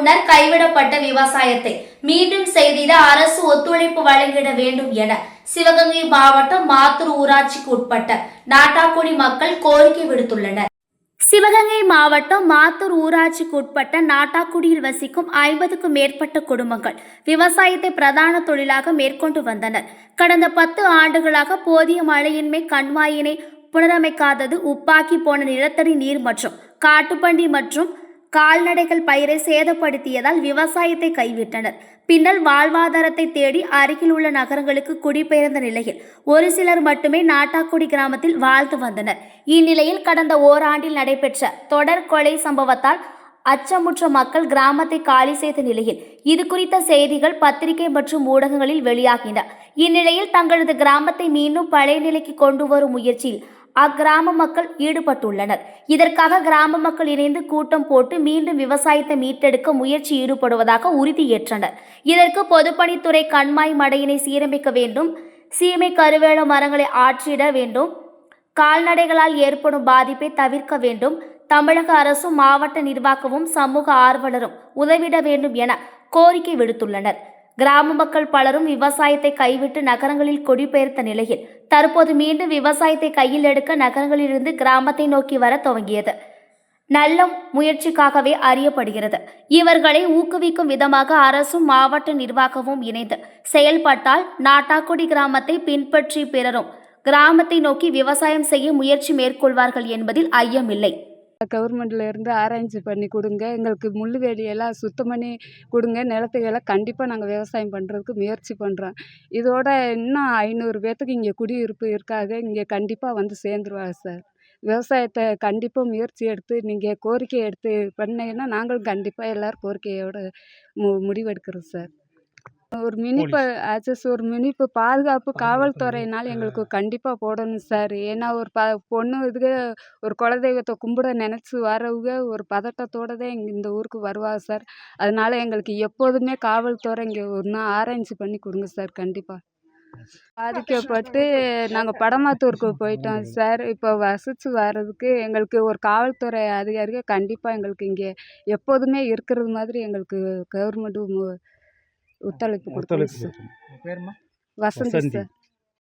முன்னர் கைவிடப்பட்ட விவசாயத்தை மீண்டும் செய்திட அரசு ஒத்துழைப்பு வழங்கிட வேண்டும் என சிவகங்கை மாவட்டம் மாத்தூர் ஊராட்சிக்கு உட்பட்ட நாட்டாக்குடி மக்கள் கோரிக்கை விடுத்துள்ளனர். சிவகங்கை மாவட்டம் மாத்தூர் ஊராட்சிக்கு உட்பட்ட நாட்டாக்குடியில் வசிக்கும் ஐம்பதுக்கும் மேற்பட்ட குடும்பங்கள் விவசாயத்தை பிரதான தொழிலாக மேற்கொண்டு வந்தனர். கடந்த பத்து ஆண்டுகளாக போதிய மழையின்மை கண்மாயினை புனரமைக்காதது உப்பாக்கி போன நிலத்தடி நீர் மற்றும் காட்டுப்பண்டி மற்றும் கால்நடைகள் பயிரை சேதப்படுத்தியதால் விவசாயத்தை கைவிட்டனர். பின்னர் வாழ்வாதாரத்தை தேடி அருகில் உள்ள நகரங்களுக்கு குடிபெயர்ந்த நிலையில் ஒரு சிலர் மட்டுமே நாட்டாக்குடி கிராமத்தில் வாழ்ந்து வந்தனர். இந்நிலையில் கடந்த ஓராண்டில் நடைபெற்ற தொடர் கொலை சம்பவத்தால் அச்சமுற்ற மக்கள் கிராமத்தை காலி செய்த நிலையில் இது குறித்த செய்திகள் பத்திரிகை மற்றும் ஊடகங்களில் வெளியாகின. இந்நிலையில் தங்களது கிராமத்தை மீண்டும் பழைய நிலைக்கு கொண்டு வரும் முயற்சியில் அக்கிராம மக்கள் ஈடுபட்டுள்ளனர். இதற்காக கிராம மக்கள் இணைந்து கூட்டம் போட்டு மீண்டும் விவசாயத்தை மீட்டெடுக்க முயற்சி ஈடுபடுவதாக உறுதியேற்றனர். இதற்கு பொதுப்பணித்துறை கண்மாய் மடையினை சீரமைக்க வேண்டும் சீமை கருவேல மரங்களை ஆற்றிட வேண்டும் கால்நடைகளால் ஏற்படும் பாதிப்பை தவிர்க்க வேண்டும் தமிழக அரசும் மாவட்ட நிர்வாகமும் சமூக ஆர்வலரும் உதவிட வேண்டும் என கோரிக்கை விடுத்துள்ளனர். கிராம மக்கள் பலரும் விவசாயத்தை கைவிட்டு நகரங்களில் குடிபெயர்த்த நிலையில் தற்போது மீண்டும் விவசாயத்தை கையில் எடுக்க நகரங்களிலிருந்து கிராமத்தை நோக்கி வர துவங்கியது. நல்ல முயற்சிக்காகவே அறியப்படுகிறது. இவர்களை ஊக்குவிக்கும் விதமாக அரசும் மாவட்ட நிர்வாகமும் இணைந்து செயல்பட்டால் நாட்டாக்குடி கிராமத்தை பின்பற்றி பிறரும். கிராமத்தை நோக்கி விவசாயம் செய்ய முயற்சி மேற்கொள்வார்கள் என்பதில் ஐயமில்லை. கவர்மெண்ட்ல இருந்து ஆராய்ச்சி பண்ணி கொடுங்க. எங்களுக்கு முள் வேலியெல்லாம் சுத்தம் பண்ணி கொடுங்க. நிலத்தையெல்லாம் கண்டிப்பாக நாங்கள் விவசாயம் பண்ணுறதுக்கு முயற்சி பண்ணுறோம் இதோட இன்னும் ஐநூறு பேர்த்துக்கு இங்கே குடியிருப்பு இருக்காக இங்கே கண்டிப்பாக வந்து சேர்ந்துருவாங்க சார். விவசாயத்தை கண்டிப்பாக முயற்சி எடுத்து நீங்கள் கோரிக்கை எடுத்து பண்ணீங்கன்னா நாங்களும் கண்டிப்பாக எல்லோரும் கோரிக்கையோடு மு முடிவெடுக்கிறோம் சார். ஒரு மினிப்பு ஆச்சஸ் ஒரு மினிப்பு பாதுகாப்பு காவல்துறையினால் எங்களுக்கு கண்டிப்பாக போடணும் சார். ஏன்னா ஒரு ப பொண்ணு இதுக்கு ஒரு குலதெய்வத்தை கும்பிட நினச்சி வரவங்க ஒரு பதட்டத்தோடு தான் இங்கே இந்த ஊருக்கு வருவாங்க சார். அதனால எங்களுக்கு எப்போதுமே காவல்துறை இங்கே ஒன்று ஆராய்ச்சி பண்ணி கொடுங்க சார் கண்டிப்பாக பாதிக்கப்பட்டு நாங்கள் படமாத்தூருக்கு போயிட்டோம் சார். இப்போ வசித்து வர்றதுக்கு எங்களுக்கு ஒரு காவல்துறை அதிகாரிகள் கண்டிப்பாக எங்களுக்கு இங்கே எப்போதுமே இருக்கிறது மாதிரி எங்களுக்கு கவர்மெண்ட்டு ஒத்துழைப்பு ஒத்துழைப்பு வசந்தி